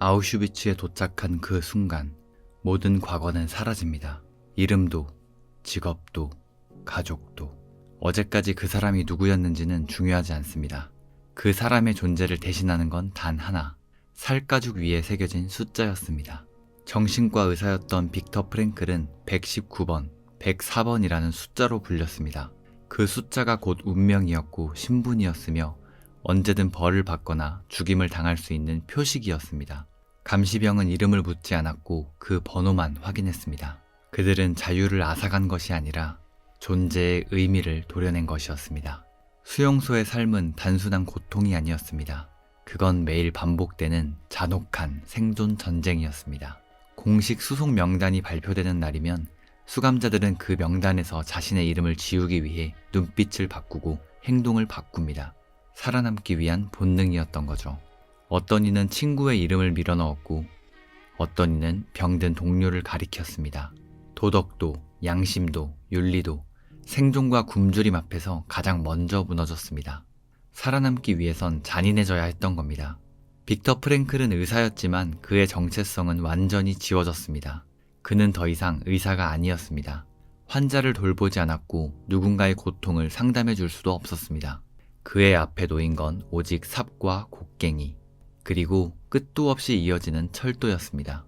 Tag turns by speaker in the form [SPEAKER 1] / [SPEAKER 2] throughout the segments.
[SPEAKER 1] 아우슈비츠에 도착한 그 순간 모든 과거는 사라집니다. 이름도, 직업도, 가족도. 어제까지 그 사람이 누구였는지는 중요하지 않습니다. 그 사람의 존재를 대신하는 건 단 하나. 살가죽 위에 새겨진 숫자였습니다. 정신과 의사였던 빅터 프랭클은 119번, 104번이라는 숫자로 불렸습니다. 그 숫자가 곧 운명이었고 신분이었으며 언제든 벌을 받거나 죽임을 당할 수 있는 표식이었습니다. 감시병은 이름을 묻지 않았고 그 번호만 확인했습니다. 그들은 자유를 앗아간 것이 아니라 존재의 의미를 도려낸 것이었습니다. 수용소의 삶은 단순한 고통이 아니었습니다. 그건 매일 반복되는 잔혹한 생존 전쟁이었습니다. 공식 수속 명단이 발표되는 날이면 수감자들은 그 명단에서 자신의 이름을 지우기 위해 눈빛을 바꾸고 행동을 바꿉니다. 살아남기 위한 본능이었던 거죠. 어떤 이는 친구의 이름을 밀어넣었고 어떤 이는 병든 동료를 가리켰습니다. 도덕도, 양심도, 윤리도 생존과 굶주림 앞에서 가장 먼저 무너졌습니다. 살아남기 위해선 잔인해져야 했던 겁니다. 빅터 프랭클은 의사였지만 그의 정체성은 완전히 지워졌습니다. 그는 더 이상 의사가 아니었습니다. 환자를 돌보지 않았고 누군가의 고통을 상담해 줄 수도 없었습니다. 그의 앞에 놓인 건 오직 삽과 곡괭이, 그리고 끝도 없이 이어지는 철도였습니다.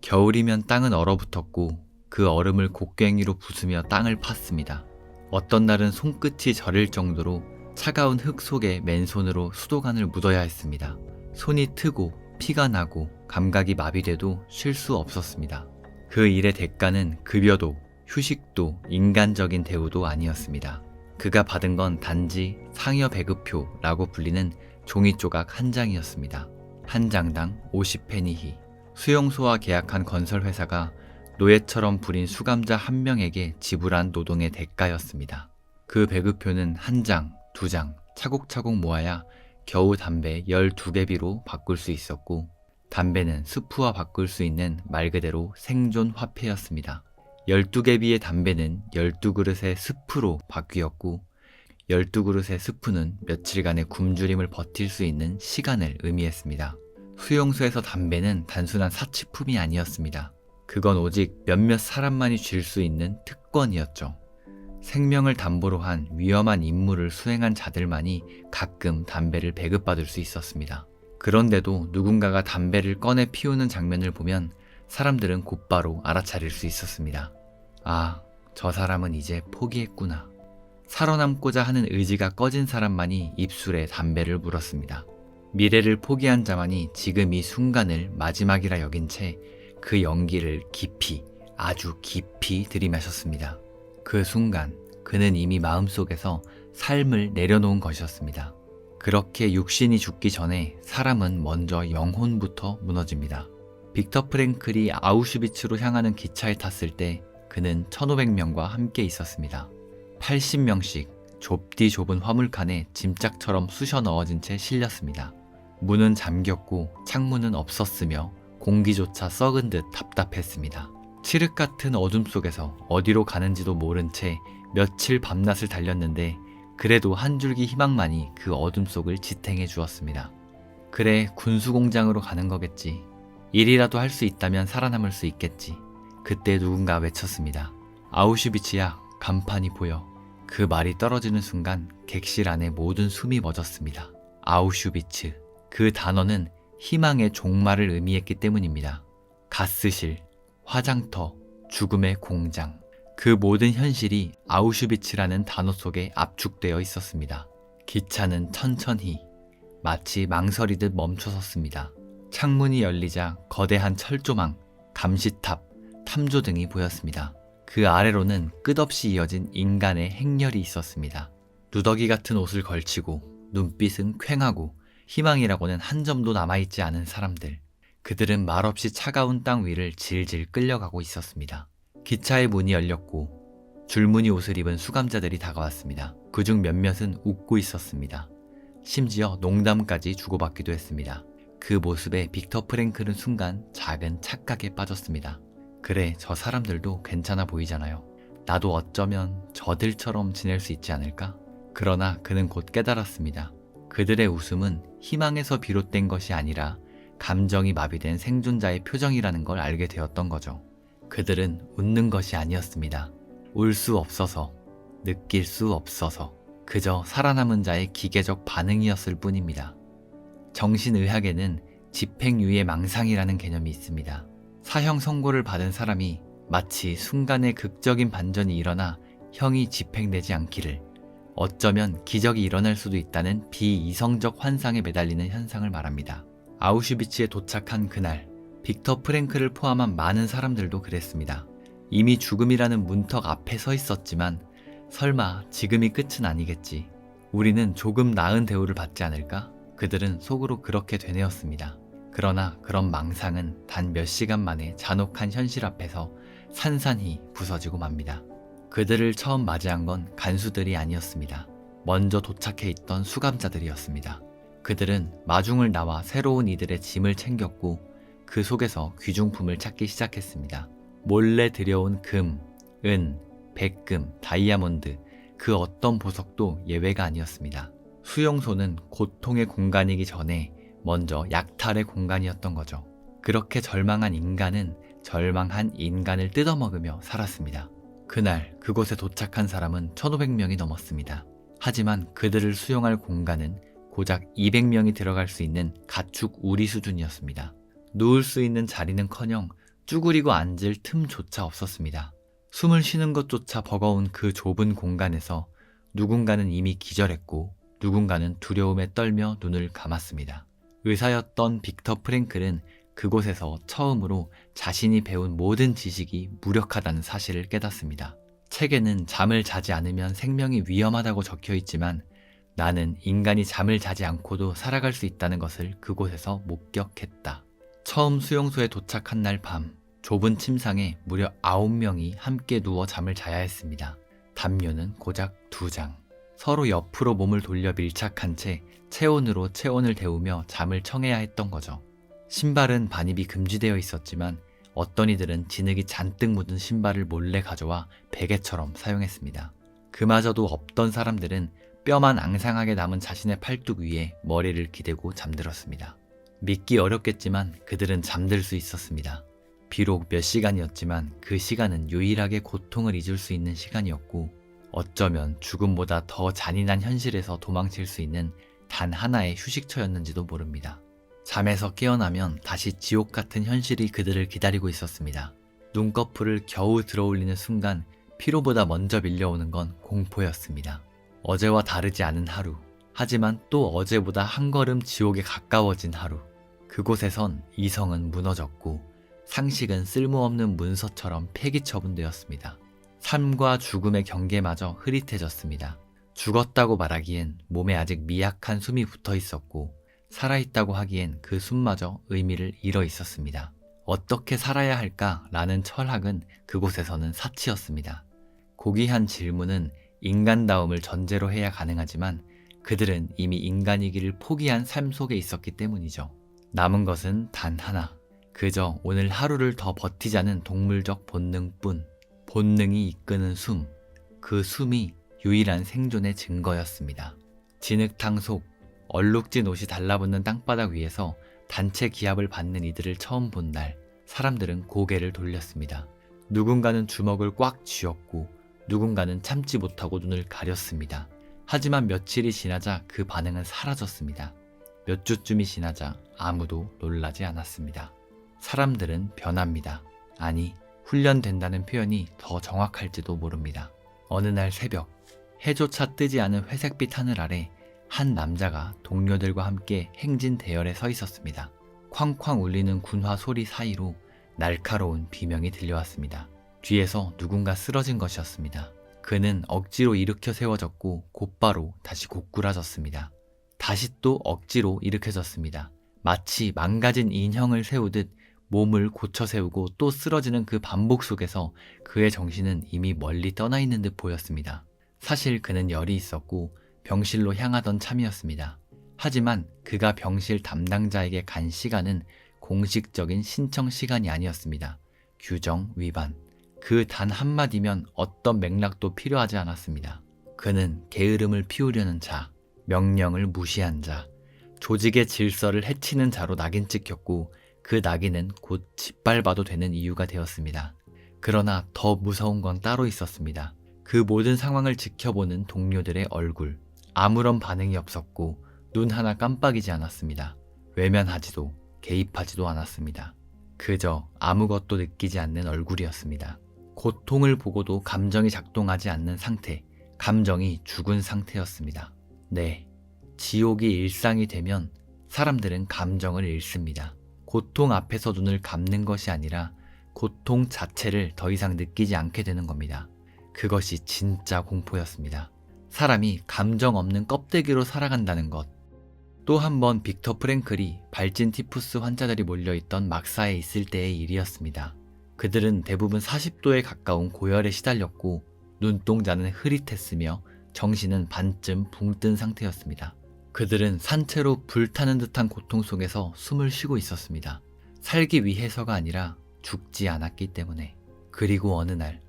[SPEAKER 1] 겨울이면 땅은 얼어붙었고 그 얼음을 곡괭이로 부수며 땅을 팠습니다. 어떤 날은 손끝이 저릴 정도로 차가운 흙 속에 맨손으로 수도관을 묻어야 했습니다. 손이 트고 피가 나고 감각이 마비돼도 쉴 수 없었습니다. 그 일의 대가는 급여도 휴식도 인간적인 대우도 아니었습니다. 그가 받은 건 단지 상여 배급표라고 불리는 종이 조각 한 장이었습니다. 한 장당 50페니히. 수용소와 계약한 건설회사가 노예처럼 부린 수감자 한 명에게 지불한 노동의 대가였습니다. 그 배급표는 한 장, 두 장, 차곡차곡 모아야 겨우 담배 12개비로 바꿀 수 있었고, 담배는 스프와 바꿀 수 있는 말 그대로 생존 화폐였습니다. 12개비의 담배는 12그릇의 스프로 바뀌었고, 12그릇의 스프는 며칠간의 굶주림을 버틸 수 있는 시간을 의미했습니다. 수용소에서 담배는 단순한 사치품이 아니었습니다. 그건 오직 몇몇 사람만이 쥘 수 있는 특권이었죠. 생명을 담보로 한 위험한 임무를 수행한 자들만이 가끔 담배를 배급받을 수 있었습니다. 그런데도 누군가가 담배를 꺼내 피우는 장면을 보면 사람들은 곧바로 알아차릴 수 있었습니다. 아, 저 사람은 이제 포기했구나. 살아남고자 하는 의지가 꺼진 사람만이 입술에 담배를 물었습니다. 미래를 포기한 자만이 지금 이 순간을 마지막이라 여긴 채 그 연기를 깊이, 아주 깊이 들이마셨습니다. 그 순간 그는 이미 마음속에서 삶을 내려놓은 것이었습니다. 그렇게 육신이 죽기 전에 사람은 먼저 영혼부터 무너집니다. 빅터 프랭클이 아우슈비츠로 향하는 기차에 탔을 때 그는 1500명과 함께 있었습니다. 80명씩 좁디 좁은 화물칸에 짐짝처럼 쑤셔 넣어진 채 실렸습니다. 문은 잠겼고 창문은 없었으며 공기조차 썩은 듯 답답했습니다. 칠흑 같은 어둠 속에서 어디로 가는지도 모른 채 며칠 밤낮을 달렸는데 그래도 한 줄기 희망만이 그 어둠 속을 지탱해 주었습니다. 그래, 군수공장으로 가는 거겠지. 일이라도 할 수 있다면 살아남을 수 있겠지. 그때 누군가 외쳤습니다. 아우슈비츠야, 간판이 보여. 그 말이 떨어지는 순간 객실 안에 모든 숨이 멎었습니다. 아우슈비츠. 그 단어는 희망의 종말을 의미했기 때문입니다. 가스실, 화장터, 죽음의 공장. 그 모든 현실이 아우슈비츠라는 단어 속에 압축되어 있었습니다. 기차는 천천히, 마치 망설이듯 멈춰섰습니다. 창문이 열리자 거대한 철조망, 감시탑, 탐조 등이 보였습니다. 그 아래로는 끝없이 이어진 인간의 행렬이 있었습니다. 누더기 같은 옷을 걸치고 눈빛은 퀭하고 희망이라고는 한 점도 남아있지 않은 사람들. 그들은 말없이 차가운 땅 위를 질질 끌려가고 있었습니다. 기차의 문이 열렸고 줄무늬 옷을 입은 수감자들이 다가왔습니다. 그중 몇몇은 웃고 있었습니다. 심지어 농담까지 주고받기도 했습니다. 그 모습에 빅터 프랭클은 순간 작은 착각에 빠졌습니다. 그래, 저 사람들도 괜찮아 보이잖아요. 나도 어쩌면 저들처럼 지낼 수 있지 않을까? 그러나 그는 곧 깨달았습니다. 그들의 웃음은 희망에서 비롯된 것이 아니라 감정이 마비된 생존자의 표정이라는 걸 알게 되었던 거죠. 그들은 웃는 것이 아니었습니다. 울 수 없어서, 느낄 수 없어서, 그저 살아남은 자의 기계적 반응이었을 뿐입니다. 정신의학에는 집행유예 망상이라는 개념이 있습니다. 사형 선고를 받은 사람이 마치 순간의 극적인 반전이 일어나 형이 집행되지 않기를 어쩌면 기적이 일어날 수도 있다는 비이성적 환상에 매달리는 현상을 말합니다. 아우슈비츠에 도착한 그날, 빅터 프랭크를 포함한 많은 사람들도 그랬습니다. 이미 죽음이라는 문턱 앞에 서 있었지만 설마 지금이 끝은 아니겠지. 우리는 조금 나은 대우를 받지 않을까? 그들은 속으로 그렇게 되뇌었습니다. 그러나 그런 망상은 단 몇 시간 만에 잔혹한 현실 앞에서 산산히 부서지고 맙니다. 그들을 처음 맞이한 건 간수들이 아니었습니다. 먼저 도착해 있던 수감자들이었습니다. 그들은 마중을 나와 새로운 이들의 짐을 챙겼고 그 속에서 귀중품을 찾기 시작했습니다. 몰래 들여온 금, 은, 백금, 다이아몬드, 그 어떤 보석도 예외가 아니었습니다. 수용소는 고통의 공간이기 전에 먼저 약탈의 공간이었던 거죠. 그렇게 절망한 인간은 절망한 인간을 뜯어먹으며 살았습니다. 그날 그곳에 도착한 사람은 1500명이 넘었습니다. 하지만 그들을 수용할 공간은 고작 200명이 들어갈 수 있는 가축 우리 수준이었습니다. 누울 수 있는 자리는커녕 쭈그리고 앉을 틈조차 없었습니다. 숨을 쉬는 것조차 버거운 그 좁은 공간에서 누군가는 이미 기절했고 누군가는 두려움에 떨며 눈을 감았습니다. 의사였던 빅터 프랭클은 그곳에서 처음으로 자신이 배운 모든 지식이 무력하다는 사실을 깨닫습니다. 책에는 잠을 자지 않으면 생명이 위험하다고 적혀 있지만 나는 인간이 잠을 자지 않고도 살아갈 수 있다는 것을 그곳에서 목격했다. 처음 수용소에 도착한 날 밤, 좁은 침상에 무려 9명이 함께 누워 잠을 자야 했습니다. 담요는 고작 두 장. 서로 옆으로 몸을 돌려 밀착한 채 체온으로 체온을 데우며 잠을 청해야 했던 거죠. 신발은 반입이 금지되어 있었지만 어떤 이들은 진흙이 잔뜩 묻은 신발을 몰래 가져와 베개처럼 사용했습니다. 그마저도 없던 사람들은 뼈만 앙상하게 남은 자신의 팔뚝 위에 머리를 기대고 잠들었습니다. 믿기 어렵겠지만 그들은 잠들 수 있었습니다. 비록 몇 시간이었지만 그 시간은 유일하게 고통을 잊을 수 있는 시간이었고 어쩌면 죽음보다 더 잔인한 현실에서 도망칠 수 있는 단 하나의 휴식처였는지도 모릅니다. 잠에서 깨어나면 다시 지옥 같은 현실이 그들을 기다리고 있었습니다. 눈꺼풀을 겨우 들어올리는 순간 피로보다 먼저 밀려오는 건 공포였습니다. 어제와 다르지 않은 하루. 하지만 또 어제보다 한 걸음 지옥에 가까워진 하루. 그곳에선 이성은 무너졌고 상식은 쓸모없는 문서처럼 폐기 처분되었습니다. 삶과 죽음의 경계마저 흐릿해졌습니다. 죽었다고 말하기엔 몸에 아직 미약한 숨이 붙어 있었고 살아있다고 하기엔 그 숨마저 의미를 잃어 있었습니다. 어떻게 살아야 할까라는 철학은 그곳에서는 사치였습니다. 고귀한 질문은 인간다움을 전제로 해야 가능하지만 그들은 이미 인간이기를 포기한 삶 속에 있었기 때문이죠. 남은 것은 단 하나. 그저 오늘 하루를 더 버티자는 동물적 본능뿐. 본능이 이끄는 숨. 그 숨이 유일한 생존의 증거였습니다. 진흙탕 속 얼룩진 옷이 달라붙는 땅바닥 위에서 단체 기합을 받는 이들을 처음 본 날, 사람들은 고개를 돌렸습니다. 누군가는 주먹을 꽉 쥐었고, 누군가는 참지 못하고 눈을 가렸습니다. 하지만 며칠이 지나자 그 반응은 사라졌습니다. 몇 주쯤이 지나자 아무도 놀라지 않았습니다. 사람들은 변합니다. 아니, 훈련된다는 표현이 더 정확할지도 모릅니다. 어느 날 새벽, 해조차 뜨지 않은 회색빛 하늘 아래 한 남자가 동료들과 함께 행진 대열에 서 있었습니다. 쾅쾅 울리는 군화 소리 사이로 날카로운 비명이 들려왔습니다. 뒤에서 누군가 쓰러진 것이었습니다. 그는 억지로 일으켜 세워졌고 곧바로 다시 고꾸라졌습니다. 다시 또 억지로 일으켜졌습니다. 마치 망가진 인형을 세우듯 몸을 고쳐 세우고 또 쓰러지는 그 반복 속에서 그의 정신은 이미 멀리 떠나 있는 듯 보였습니다. 사실 그는 열이 있었고 병실로 향하던 참이었습니다. 하지만 그가 병실 담당자에게 간 시간은 공식적인 신청 시간이 아니었습니다. 규정 위반. 그 단 한마디면 어떤 맥락도 필요하지 않았습니다. 그는 게으름을 피우려는 자, 명령을 무시한 자, 조직의 질서를 해치는 자로 낙인 찍혔고 그 낙인은 곧 짓밟아도 되는 이유가 되었습니다. 그러나 더 무서운 건 따로 있었습니다. 그 모든 상황을 지켜보는 동료들의 얼굴. 아무런 반응이 없었고 눈 하나 깜빡이지 않았습니다. 외면하지도 개입하지도 않았습니다. 그저 아무것도 느끼지 않는 얼굴이었습니다. 고통을 보고도 감정이 작동하지 않는 상태, 감정이 죽은 상태였습니다. 네. 지옥이 일상이 되면 사람들은 감정을 잃습니다. 고통 앞에서 눈을 감는 것이 아니라 고통 자체를 더 이상 느끼지 않게 되는 겁니다. 그것이 진짜 공포였습니다. 사람이 감정 없는 껍데기로 살아간다는 것. 또 한 번 빅터 프랭클이 발진 티푸스 환자들이 몰려있던 막사에 있을 때의 일이었습니다. 그들은 대부분 40도에 가까운 고열에 시달렸고 눈동자는 흐릿했으며 정신은 반쯤 붕 뜬 상태였습니다. 그들은 산채로 불타는 듯한 고통 속에서 숨을 쉬고 있었습니다. 살기 위해서가 아니라 죽지 않았기 때문에. 그리고 어느 날,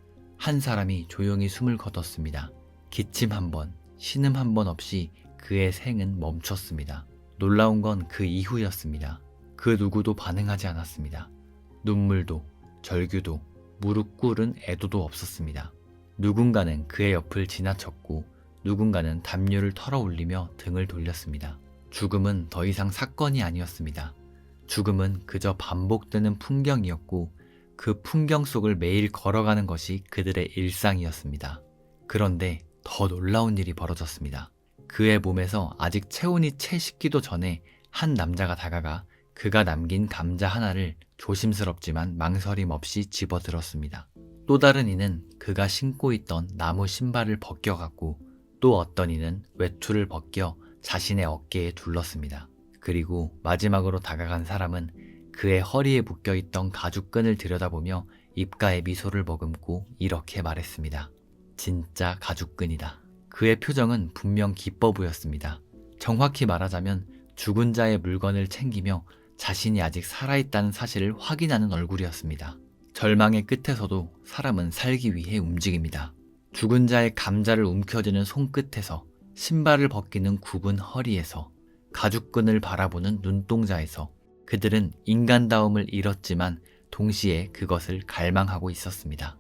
[SPEAKER 1] 한 사람이 조용히 숨을 거뒀습니다. 기침 한 번, 신음 한 번 없이 그의 생은 멈췄습니다. 놀라운 건 그 이후였습니다. 그 누구도 반응하지 않았습니다. 눈물도, 절규도, 무릎 꿇은 애도도 없었습니다. 누군가는 그의 옆을 지나쳤고 누군가는 담요를 털어 올리며 등을 돌렸습니다. 죽음은 더 이상 사건이 아니었습니다. 죽음은 그저 반복되는 풍경이었고 그 풍경 속을 매일 걸어가는 것이 그들의 일상이었습니다. 그런데 더 놀라운 일이 벌어졌습니다. 그의 몸에서 아직 체온이 채 식기도 전에 한 남자가 다가가 그가 남긴 감자 하나를 조심스럽지만 망설임 없이 집어들었습니다. 또 다른 이는 그가 신고 있던 나무 신발을 벗겨갖고 또 어떤 이는 외투를 벗겨 자신의 어깨에 둘렀습니다. 그리고 마지막으로 다가간 사람은 그의 허리에 묶여 있던 가죽끈을 들여다보며 입가에 미소를 머금고 이렇게 말했습니다. 진짜 가죽끈이다. 그의 표정은 분명 기뻐 보였습니다. 정확히 말하자면 죽은 자의 물건을 챙기며 자신이 아직 살아있다는 사실을 확인하는 얼굴이었습니다. 절망의 끝에서도 사람은 살기 위해 움직입니다. 죽은 자의 감자를 움켜쥐는 손끝에서 신발을 벗기는 굽은 허리에서 가죽끈을 바라보는 눈동자에서 그들은 인간다움을 잃었지만 동시에 그것을 갈망하고 있었습니다.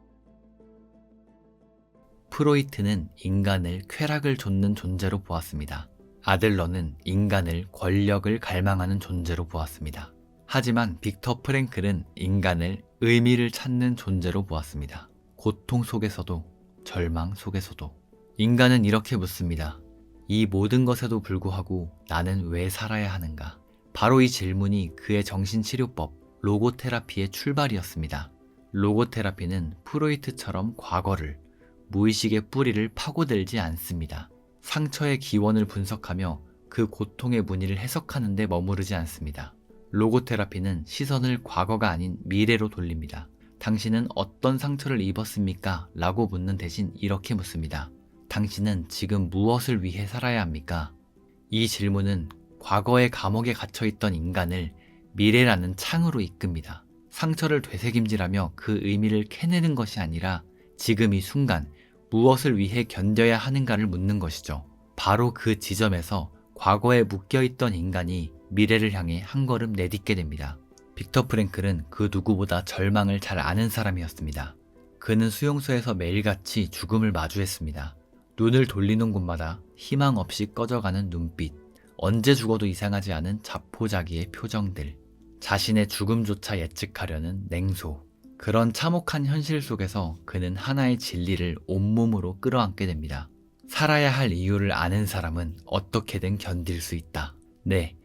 [SPEAKER 1] 프로이트는 인간을 쾌락을 좇는 존재로 보았습니다. 아들러는 인간을 권력을 갈망하는 존재로 보았습니다. 하지만 빅터 프랭클은 인간을 의미를 찾는 존재로 보았습니다. 고통 속에서도 절망 속에서도 인간은 이렇게 묻습니다. 이 모든 것에도 불구하고 나는 왜 살아야 하는가? 바로 이 질문이 그의 정신치료법 로고테라피의 출발이었습니다. 로고테라피는 프로이트처럼 과거를 무의식의 뿌리를 파고들지 않습니다. 상처의 기원을 분석하며 그 고통의 무늬를 해석하는 데 머무르지 않습니다. 로고테라피는 시선을 과거가 아닌 미래로 돌립니다. 당신은 어떤 상처를 입었습니까? 라고 묻는 대신 이렇게 묻습니다. 당신은 지금 무엇을 위해 살아야 합니까? 이 질문은 과거의 감옥에 갇혀있던 인간을 미래라는 창으로 이끕니다. 상처를 되새김질하며 그 의미를 캐내는 것이 아니라 지금 이 순간 무엇을 위해 견뎌야 하는가를 묻는 것이죠. 바로 그 지점에서 과거에 묶여있던 인간이 미래를 향해 한 걸음 내딛게 됩니다. 빅터 프랭클은 그 누구보다 절망을 잘 아는 사람이었습니다. 그는 수용소에서 매일같이 죽음을 마주했습니다. 눈을 돌리는 곳마다 희망 없이 꺼져가는 눈빛, 언제 죽어도 이상하지 않은 자포자기의 표정들, 자신의 죽음조차 예측하려는 냉소. 그런 참혹한 현실 속에서 그는 하나의 진리를 온몸으로 끌어안게 됩니다. 살아야 할 이유를 아는 사람은 어떻게든 견딜 수 있다. 네,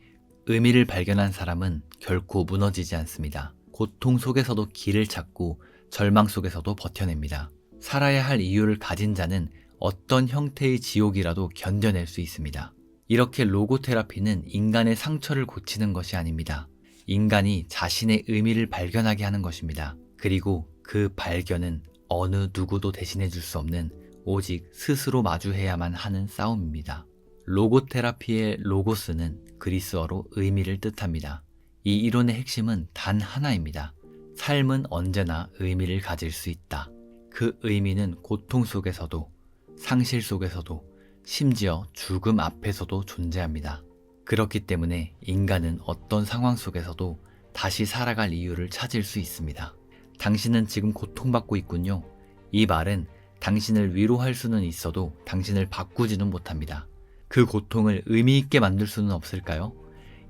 [SPEAKER 1] 의미를 발견한 사람은 결코 무너지지 않습니다. 고통 속에서도 길을 찾고 절망 속에서도 버텨냅니다. 살아야 할 이유를 가진 자는 어떤 형태의 지옥이라도 견뎌낼 수 있습니다. 이렇게 로고 테라피는 인간의 상처를 고치는 것이 아닙니다. 인간이 자신의 의미를 발견하게 하는 것입니다. 그리고 그 발견은 어느 누구도 대신해 줄 수 없는 오직 스스로 마주해야만 하는 싸움입니다. 로고 테라피의 로고스는 그리스어로 의미를 뜻합니다. 이 이론의 핵심은 단 하나입니다. 삶은 언제나 의미를 가질 수 있다. 그 의미는 고통 속에서도, 상실 속에서도, 심지어 죽음 앞에서도 존재합니다. 그렇기 때문에 인간은 어떤 상황 속에서도 다시 살아갈 이유를 찾을 수 있습니다. 당신은 지금 고통받고 있군요. 이 말은 당신을 위로할 수는 있어도 당신을 바꾸지는 못합니다. 그 고통을 의미있게 만들 수는 없을까요?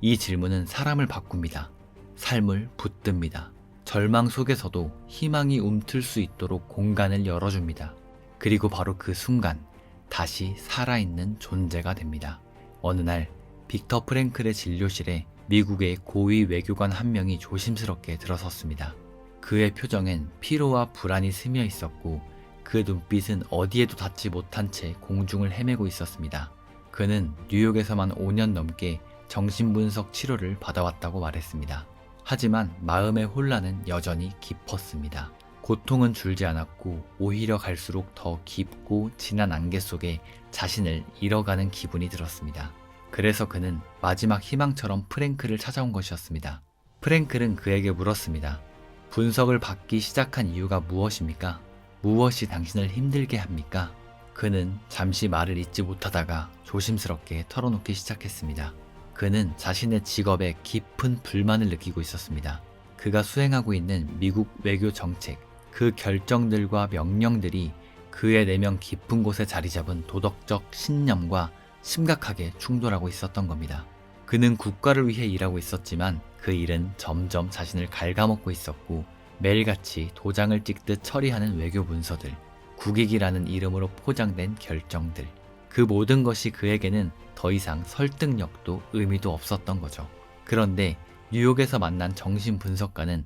[SPEAKER 1] 이 질문은 사람을 바꿉니다. 삶을 붙듭니다. 절망 속에서도 희망이 움틀 수 있도록 공간을 열어줍니다. 그리고 바로 그 순간 다시 살아있는 존재가 됩니다. 어느 날 빅터 프랭클의 진료실에 미국의 고위 외교관 한 명이 조심스럽게 들어섰습니다. 그의 표정엔 피로와 불안이 스며 있었고 그 눈빛은 어디에도 닿지 못한 채 공중을 헤매고 있었습니다. 그는 뉴욕에서만 5년 넘게 정신분석 치료를 받아왔다고 말했습니다. 하지만 마음의 혼란은 여전히 깊었습니다. 고통은 줄지 않았고 오히려 갈수록 더 깊고 진한 안개 속에 자신을 잃어가는 기분이 들었습니다. 그래서 그는 마지막 희망처럼 프랭클을 찾아온 것이었습니다. 프랭클은 그에게 물었습니다. 분석을 받기 시작한 이유가 무엇입니까? 무엇이 당신을 힘들게 합니까? 그는 잠시 말을 잇지 못하다가 조심스럽게 털어놓기 시작했습니다. 그는 자신의 직업에 깊은 불만을 느끼고 있었습니다. 그가 수행하고 있는 미국 외교 정책, 그 결정들과 명령들이 그의 내면 깊은 곳에 자리 잡은 도덕적 신념과 심각하게 충돌하고 있었던 겁니다. 그는 국가를 위해 일하고 있었지만 그 일은 점점 자신을 갉아먹고 있었고 매일같이 도장을 찍듯 처리하는 외교 문서들, 국익이라는 이름으로 포장된 결정들, 그 모든 것이 그에게는 더 이상 설득력도 의미도 없었던 거죠. 그런데 뉴욕에서 만난 정신분석가는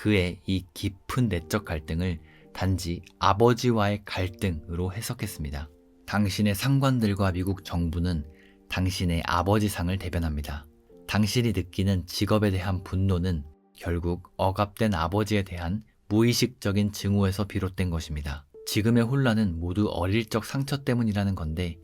[SPEAKER 1] 그의 이 깊은 내적 갈등을 단지 아버지와의 갈등으로 해석했습니다. 당신의 상관들과 미국 정부는 당신의 아버지 상을 대변합니다. 당신이 느끼는 직업에 대한 분노는 결국 억압된 아버지에 대한 무의식적인 증오에서 비롯된 것입니다. 지금의 혼란은 모두 어릴 적 상처 때문이라는 건데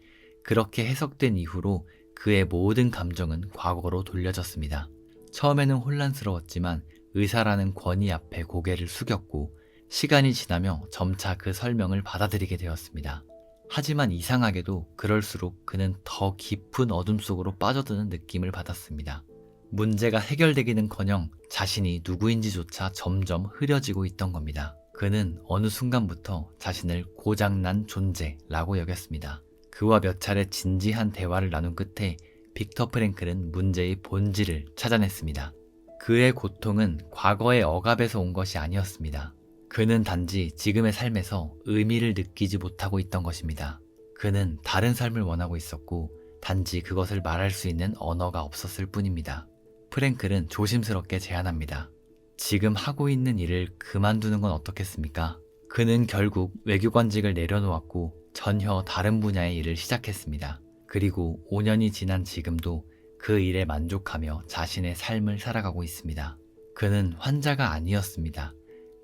[SPEAKER 1] 그렇게 해석된 이후로 그의 모든 감정은 과거로 돌려졌습니다. 처음에는 혼란스러웠지만 의사라는 권위 앞에 고개를 숙였고 시간이 지나며 점차 그 설명을 받아들이게 되었습니다. 하지만 이상하게도 그럴수록 그는 더 깊은 어둠 속으로 빠져드는 느낌을 받았습니다. 문제가 해결되기는 커녕 자신이 누구인지조차 점점 흐려지고 있던 겁니다. 그는 어느 순간부터 자신을 고장난 존재라고 여겼습니다. 그와 몇 차례 진지한 대화를 나눈 끝에 빅터 프랭클은 문제의 본질을 찾아냈습니다. 그의 고통은 과거의 억압에서 온 것이 아니었습니다. 그는 단지 지금의 삶에서 의미를 느끼지 못하고 있던 것입니다. 그는 다른 삶을 원하고 있었고 단지 그것을 말할 수 있는 언어가 없었을 뿐입니다. 프랭클은 조심스럽게 제안합니다. 지금 하고 있는 일을 그만두는 건 어떻겠습니까? 그는 결국 외교관직을 내려놓았고 전혀 다른 분야의 일을 시작했습니다. 그리고 5년이 지난 지금도 그 일에 만족하며 자신의 삶을 살아가고 있습니다. 그는 환자가 아니었습니다.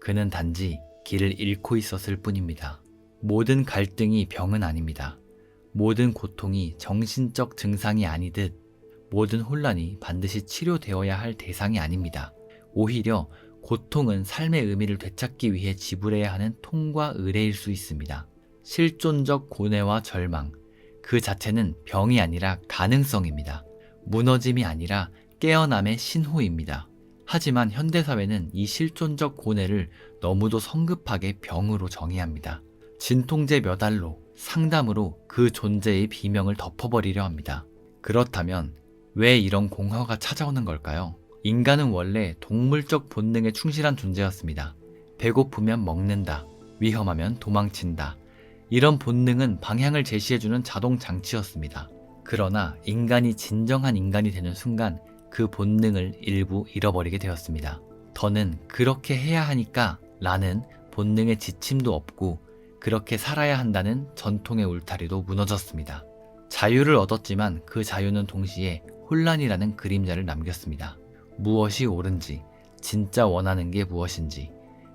[SPEAKER 1] 그는 단지 길을 잃고 있었을 뿐입니다. 모든 갈등이 병은 아닙니다. 모든 고통이 정신적 증상이 아니듯 모든 혼란이 반드시 치료되어야 할 대상이 아닙니다. 오히려 고통은 삶의 의미를 되찾기 위해 지불해야 하는 통과 의례일 수 있습니다. 실존적 고뇌와 절망, 그 자체는 병이 아니라 가능성입니다. 무너짐이 아니라 깨어남의 신호입니다. 하지만 현대사회는 이 실존적 고뇌를 너무도 성급하게 병으로 정의합니다. 진통제 몇 알로, 상담으로 그 존재의 비명을 덮어버리려 합니다. 그렇다면 왜 이런 공허가 찾아오는 걸까요? 인간은 원래 동물적 본능에 충실한 존재였습니다. 배고프면 먹는다, 위험하면 도망친다. 이런 본능은 방향을 제시해주는 자동 장치였습니다. 그러나 인간이 진정한 인간이 되는 순간 그 본능을 일부 잃어버리게 되었습니다. 더는 그렇게 해야 하니까 라는 본능의 지침도 없고 그렇게 살아야 한다는 전통의 울타리도 무너졌습니다. 자유를 얻었지만 그 자유는 동시에 혼란이라는 그림자를 남겼습니다. 무엇이 옳은지, 진짜 원하는 게 무엇인지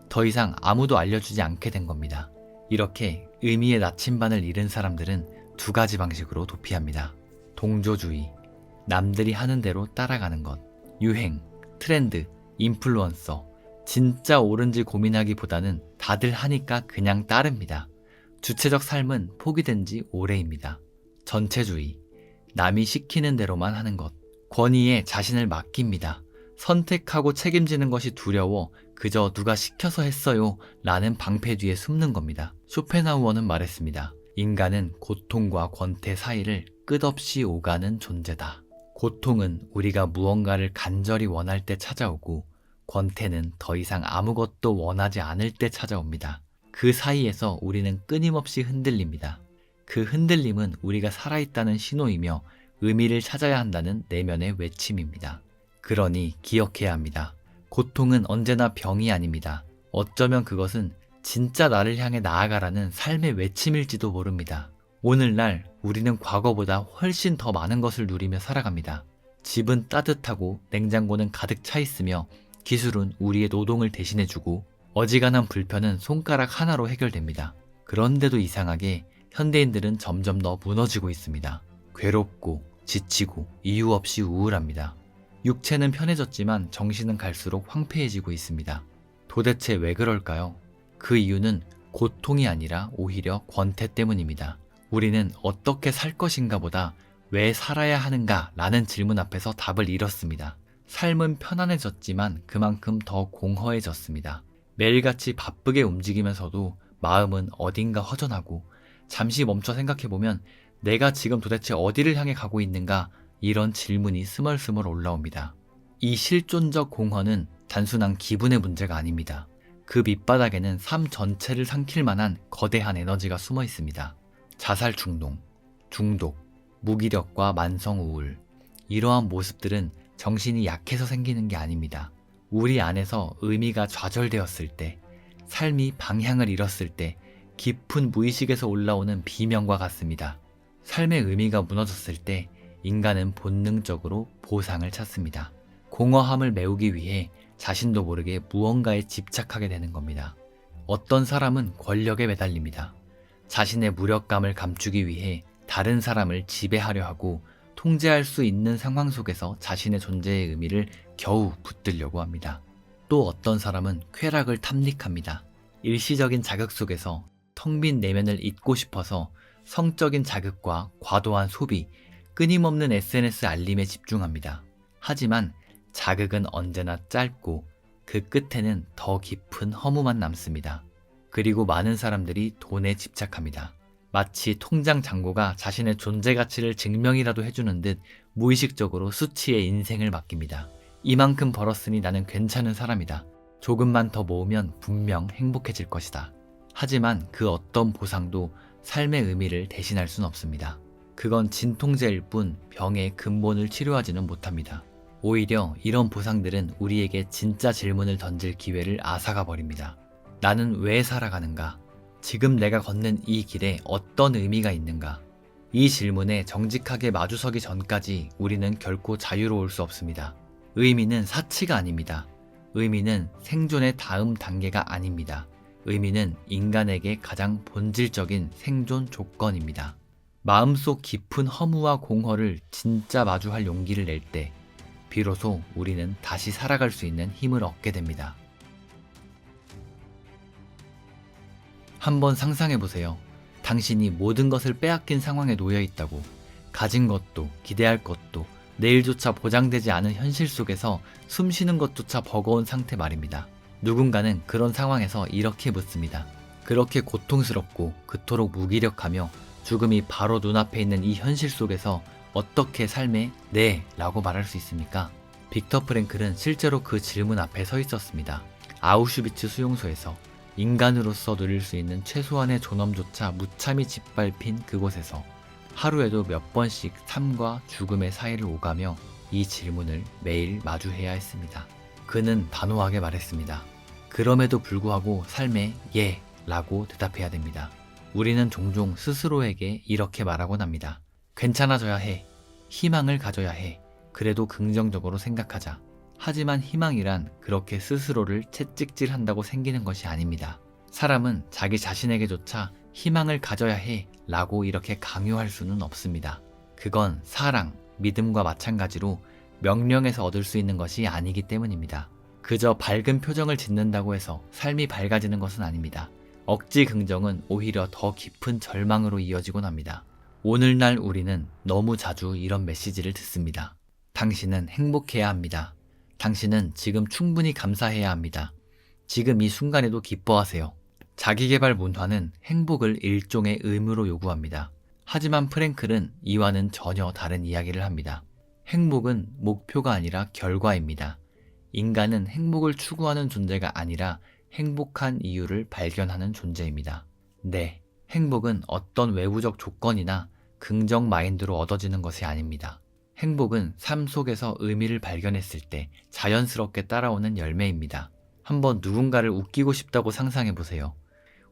[SPEAKER 1] 더 이상 아무도 알려주지 않게 된 겁니다. 이렇게 의미의 나침반을 잃은 사람들은 두 가지 방식으로 도피합니다. 동조주의, 남들이 하는 대로 따라가는 것, 유행, 트렌드, 인플루언서, 진짜 옳은지 고민하기보다는 다들 하니까 그냥 따릅니다. 주체적 삶은 포기된 지 오래입니다. 전체주의, 남이 시키는 대로만 하는 것, 권위에 자신을 맡깁니다. 선택하고 책임지는 것이 두려워 그저 누가 시켜서 했어요 라는 방패 뒤에 숨는 겁니다. 쇼펜하우어는 말했습니다. 인간은 고통과 권태 사이를 끝없이 오가는 존재다. 고통은 우리가 무언가를 간절히 원할 때 찾아오고 권태는 더 이상 아무것도 원하지 않을 때 찾아옵니다. 그 사이에서 우리는 끊임없이 흔들립니다. 그 흔들림은 우리가 살아있다는 신호이며 의미를 찾아야 한다는 내면의 외침입니다. 그러니 기억해야 합니다. 고통은 언제나 병이 아닙니다. 어쩌면 그것은 진짜 나를 향해 나아가라는 삶의 외침일지도 모릅니다. 오늘날 우리는 과거보다 훨씬 더 많은 것을 누리며 살아갑니다. 집은 따뜻하고 냉장고는 가득 차 있으며 기술은 우리의 노동을 대신해주고 어지간한 불편은 손가락 하나로 해결됩니다. 그런데도 이상하게 현대인들은 점점 더 무너지고 있습니다. 괴롭고 지치고 이유 없이 우울합니다. 육체는 편해졌지만 정신은 갈수록 황폐해지고 있습니다. 도대체 왜 그럴까요? 그 이유는 고통이 아니라 오히려 권태 때문입니다. 우리는 어떻게 살 것인가 보다 왜 살아야 하는가 라는 질문 앞에서 답을 잃었습니다. 삶은 편안해졌지만 그만큼 더 공허해졌습니다. 매일같이 바쁘게 움직이면서도 마음은 어딘가 허전하고 잠시 멈춰 생각해보면 내가 지금 도대체 어디를 향해 가고 있는가 이런 질문이 스멀스멀 올라옵니다. 이 실존적 공허는 단순한 기분의 문제가 아닙니다. 그 밑바닥에는 삶 전체를 삼킬 만한 거대한 에너지가 숨어 있습니다. 자살 충동, 중독, 무기력과 만성 우울. 이러한 모습들은 정신이 약해서 생기는 게 아닙니다. 우리 안에서 의미가 좌절되었을 때, 삶이 방향을 잃었을 때, 깊은 무의식에서 올라오는 비명과 같습니다. 삶의 의미가 무너졌을 때, 인간은 본능적으로 보상을 찾습니다. 공허함을 메우기 위해 자신도 모르게 무언가에 집착하게 되는 겁니다. 어떤 사람은 권력에 매달립니다. 자신의 무력감을 감추기 위해 다른 사람을 지배하려 하고 통제할 수 있는 상황 속에서 자신의 존재의 의미를 겨우 붙들려고 합니다. 또 어떤 사람은 쾌락을 탐닉합니다. 일시적인 자극 속에서 텅 빈 내면을 잊고 싶어서 성적인 자극과 과도한 소비, 끊임없는 SNS 알림에 집중합니다. 하지만 자극은 언제나 짧고 그 끝에는 더 깊은 허무만 남습니다. 그리고 많은 사람들이 돈에 집착합니다. 마치 통장 잔고가 자신의 존재 가치를 증명이라도 해주는 듯 무의식적으로 수치에 인생을 맡깁니다. 이만큼 벌었으니 나는 괜찮은 사람이다. 조금만 더 모으면 분명 행복해질 것이다. 하지만 그 어떤 보상도 삶의 의미를 대신할 순 없습니다. 그건 진통제일 뿐 병의 근본을 치료하지는 못합니다. 오히려 이런 보상들은 우리에게 진짜 질문을 던질 기회를 앗아가 버립니다. 나는 왜 살아가는가? 지금 내가 걷는 이 길에 어떤 의미가 있는가? 이 질문에 정직하게 마주서기 전까지 우리는 결코 자유로울 수 없습니다. 의미는 사치가 아닙니다. 의미는 생존의 다음 단계가 아닙니다. 의미는 인간에게 가장 본질적인 생존 조건입니다. 마음속 깊은 허무와 공허를 진짜 마주할 용기를 낼 때, 비로소 우리는 다시 살아갈 수 있는 힘을 얻게 됩니다. 한번 상상해 보세요. 당신이 모든 것을 빼앗긴 상황에 놓여 있다고. 가진 것도, 기대할 것도, 내일조차 보장되지 않은 현실 속에서 숨 쉬는 것조차 버거운 상태 말입니다. 누군가는 그런 상황에서 이렇게 묻습니다. 그렇게 고통스럽고 그토록 무기력하며 죽음이 바로 눈앞에 있는 이 현실 속에서 어떻게 삶에 네 라고 말할 수 있습니까? 빅터 프랭클은 실제로 그 질문 앞에 서 있었습니다. 아우슈비츠 수용소에서 인간으로서 누릴 수 있는 최소한의 존엄조차 무참히 짓밟힌 그곳에서 하루에도 몇 번씩 삶과 죽음의 사이를 오가며 이 질문을 매일 마주해야 했습니다. 그는 단호하게 말했습니다. 그럼에도 불구하고 삶에 예 라고 대답해야 됩니다. 우리는 종종 스스로에게 이렇게 말하곤 합니다. 괜찮아져야 해. 희망을 가져야 해. 그래도 긍정적으로 생각하자. 하지만 희망이란 그렇게 스스로를 채찍질 한다고 생기는 것이 아닙니다. 사람은 자기 자신에게조차 희망을 가져야 해 라고 이렇게 강요할 수는 없습니다. 그건 사랑, 믿음과 마찬가지로 명령에서 얻을 수 있는 것이 아니기 때문입니다. 그저 밝은 표정을 짓는다고 해서 삶이 밝아지는 것은 아닙니다. 억지 긍정은 오히려 더 깊은 절망으로 이어지곤 합니다. 오늘날 우리는 너무 자주 이런 메시지를 듣습니다. 당신은 행복해야 합니다. 당신은 지금 충분히 감사해야 합니다. 지금 이 순간에도 기뻐하세요. 자기개발 문화는 행복을 일종의 의무로 요구합니다. 하지만 프랭클은 이와는 전혀 다른 이야기를 합니다. 행복은 목표가 아니라 결과입니다. 인간은 행복을 추구하는 존재가 아니라 행복한 이유를 발견하는 존재입니다. 네, 행복은 어떤 외부적 조건이나 긍정 마인드로 얻어지는 것이 아닙니다. 행복은 삶 속에서 의미를 발견했을 때 자연스럽게 따라오는 열매입니다. 한번 누군가를 웃기고 싶다고 상상해 보세요.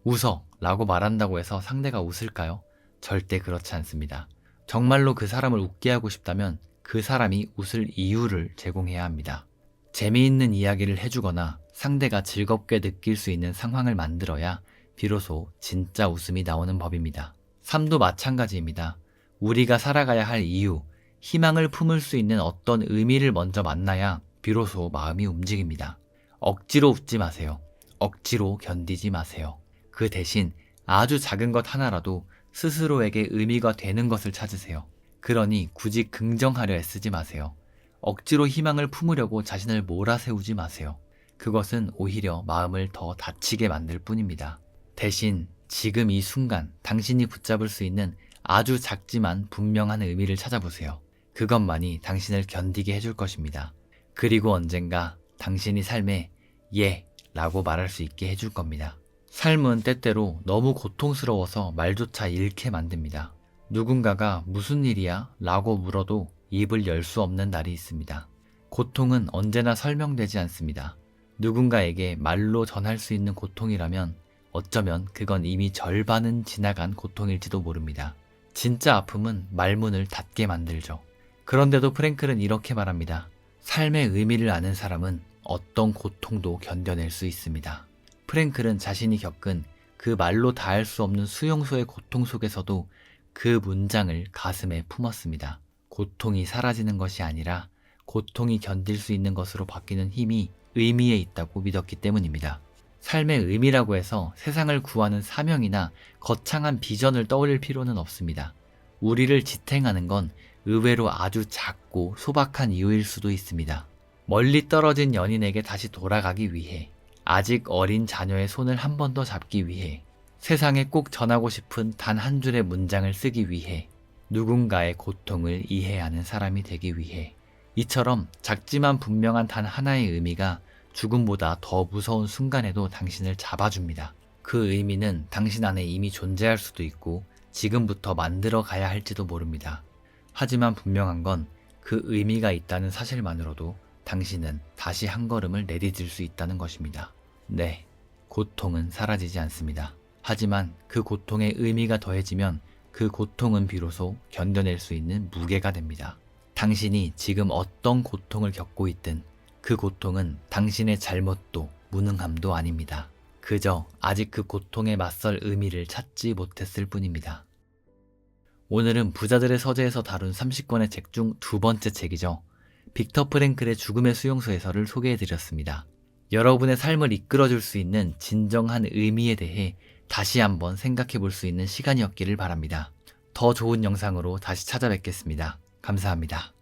[SPEAKER 1] 웃어 라고 말한다고 해서 상대가 웃을까요? 절대 그렇지 않습니다. 정말로 그 사람을 웃게 하고 싶다면 그 사람이 웃을 이유를 제공해야 합니다. 재미있는 이야기를 해주거나 상대가 즐겁게 느낄 수 있는 상황을 만들어야 비로소 진짜 웃음이 나오는 법입니다. 삶도 마찬가지입니다. 우리가 살아가야 할 이유, 희망을 품을 수 있는 어떤 의미를 먼저 만나야 비로소 마음이 움직입니다. 억지로 웃지 마세요. 억지로 견디지 마세요. 그 대신 아주 작은 것 하나라도 스스로에게 의미가 되는 것을 찾으세요. 그러니 굳이 긍정하려 애쓰지 마세요. 억지로 희망을 품으려고 자신을 몰아세우지 마세요. 그것은 오히려 마음을 더 다치게 만들 뿐입니다. 대신 지금 이 순간 당신이 붙잡을 수 있는 아주 작지만 분명한 의미를 찾아보세요. 그것만이 당신을 견디게 해줄 것입니다. 그리고 언젠가 당신이 삶에 예 라고 말할 수 있게 해줄 겁니다. 삶은 때때로 너무 고통스러워서 말조차 잃게 만듭니다. 누군가가 무슨 일이야? 라고 물어도 입을 열 수 없는 날이 있습니다. 고통은 언제나 설명되지 않습니다. 누군가에게 말로 전할 수 있는 고통이라면 어쩌면 그건 이미 절반은 지나간 고통일지도 모릅니다. 진짜 아픔은 말문을 닫게 만들죠. 그런데도 프랭클은 이렇게 말합니다. 삶의 의미를 아는 사람은 어떤 고통도 견뎌낼 수 있습니다. 프랭클은 자신이 겪은 그 말로 다할 수 없는 수용소의 고통 속에서도 그 문장을 가슴에 품었습니다. 고통이 사라지는 것이 아니라 고통이 견딜 수 있는 것으로 바뀌는 힘이 의미에 있다고 믿었기 때문입니다. 삶의 의미라고 해서 세상을 구하는 사명이나 거창한 비전을 떠올릴 필요는 없습니다. 우리를 지탱하는 건 의외로 아주 작고 소박한 이유일 수도 있습니다. 멀리 떨어진 연인에게 다시 돌아가기 위해, 아직 어린 자녀의 손을 한 번 더 잡기 위해, 세상에 꼭 전하고 싶은 단 한 줄의 문장을 쓰기 위해, 누군가의 고통을 이해하는 사람이 되기 위해, 이처럼 작지만 분명한 단 하나의 의미가 죽음보다 더 무서운 순간에도 당신을 잡아줍니다. 그 의미는 당신 안에 이미 존재할 수도 있고 지금부터 만들어 가야 할지도 모릅니다. 하지만 분명한 건 그 의미가 있다는 사실만으로도 당신은 다시 한 걸음을 내디딜 수 있다는 것입니다. 네, 고통은 사라지지 않습니다. 하지만 그 고통의 의미가 더해지면 그 고통은 비로소 견뎌낼 수 있는 무게가 됩니다. 당신이 지금 어떤 고통을 겪고 있든 그 고통은 당신의 잘못도 무능함도 아닙니다. 그저 아직 그 고통에 맞설 의미를 찾지 못했을 뿐입니다. 오늘은 부자들의 서재에서 다룬 30권의 책 중 두 번째 책이죠. 빅터 프랭클의 죽음의 수용소에서를 소개해드렸습니다. 여러분의 삶을 이끌어줄 수 있는 진정한 의미에 대해 다시 한번 생각해 볼 수 있는 시간이었기를 바랍니다. 더 좋은 영상으로 다시 찾아뵙겠습니다. 감사합니다.